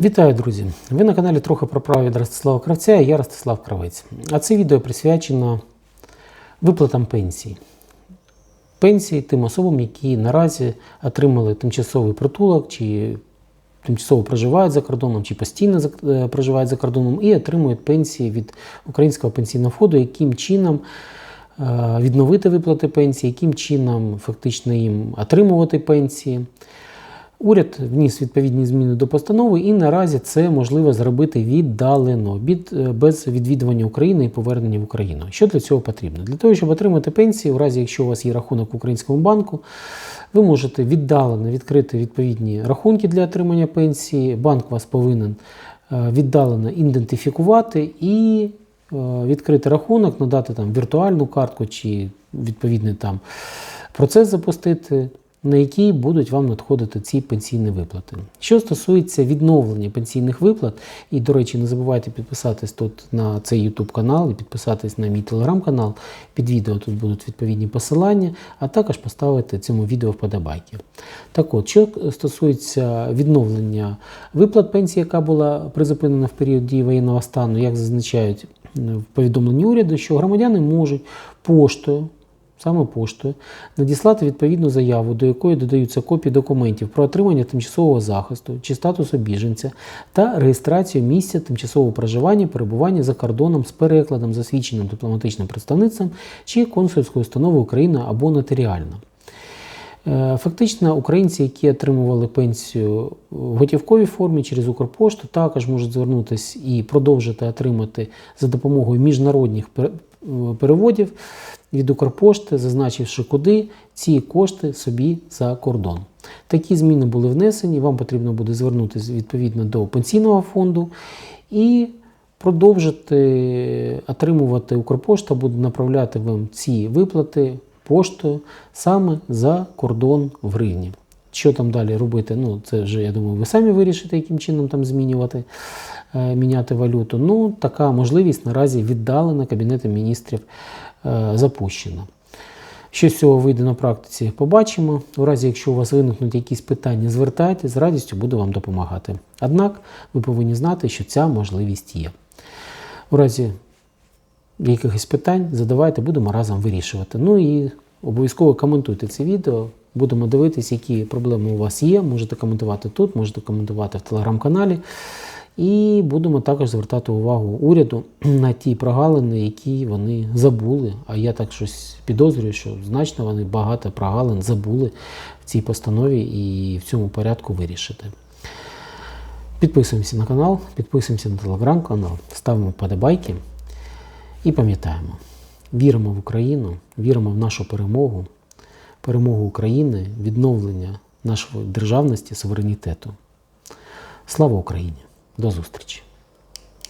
Вітаю, друзі! Ви на каналі трохи про право від Ростислава Кравця і я Ростислав Кравець. А це відео присвячено виплатам пенсій. Пенсії тим особам, які наразі отримали тимчасовий притулок, чи тимчасово проживають за кордоном, чи постійно е, проживають за кордоном, і отримують пенсії від Українського пенсійного фонду, яким чином е, відновити виплати пенсії, яким чином фактично їм отримувати пенсії. Уряд вніс відповідні зміни до постанови, і наразі це можливо зробити віддалено, від, е, без відвідування України і повернення в Україну. Що для цього потрібно? Для того, щоб отримати пенсію, у разі якщо у вас є рахунок в українському банку, ви можете віддалено відкрити відповідні рахунки для отримання пенсії. Банк вас повинен е, віддалено ідентифікувати і е, відкрити рахунок, надати там віртуальну картку чи відповідний там процес запустити, на який будуть вам надходити ці пенсійні виплати. Що стосується відновлення пенсійних виплат, і, до речі, не забувайте підписатись тут на цей YouTube канал і підписатись на мій телеграм-канал. Під відео тут будуть відповідні посилання, а також поставити цьому відео вподобайки. Так от, що стосується відновлення виплат пенсії, яка була призупинена в період дії воєнного стану, як зазначають в повідомленні уряду, що громадяни можуть поштою саме поштою, надіслати відповідну заяву, до якої додаються копії документів про отримання тимчасового захисту чи статусу біженця та реєстрацію місця тимчасового проживання, перебування за кордоном з перекладом, засвідченим дипломатичним представництвом чи консульською установою України або нотаріально. Е, Фактично, українці, які отримували пенсію в готівковій формі через Укрпошту, також можуть звернутися і продовжити отримати за допомогою міжнародних е, переводів від Укрпошти, зазначивши, куди ці кошти собі за кордон. Такі зміни були внесені. Вам потрібно буде звернутися відповідно до пенсійного фонду і продовжити отримувати Укрпошта, буде направляти вам ці виплати поштою саме за кордон в гривні. Що там далі робити? Ну, це вже, я думаю, ви самі вирішите, яким чином там змінювати, міняти валюту. Ну, така можливість наразі віддалена Кабінетом міністрів е, запущена. Що з цього вийде на практиці, побачимо. У разі, якщо у вас виникнуть якісь питання, звертайтеся, з радістю буду вам допомагати. Однак ви повинні знати, що ця можливість є. У разі якихось питань задавайте, будемо разом вирішувати. Ну і обов'язково коментуйте це відео. Будемо дивитися, які проблеми у вас є. Можете коментувати тут, можете коментувати в телеграм-каналі. І будемо також звертати увагу уряду на ті прогалини, які вони забули. А я так щось підозрюю, що значно вони багато прогалин забули в цій постанові і в цьому порядку вирішити. Підписуємося на канал, підписуємося на телеграм-канал, ставимо подобайки і пам'ятаємо, віримо в Україну, віримо в нашу перемогу, перемогу України, відновлення нашої державності, суверенітету. Слава Україні! До зустрічі!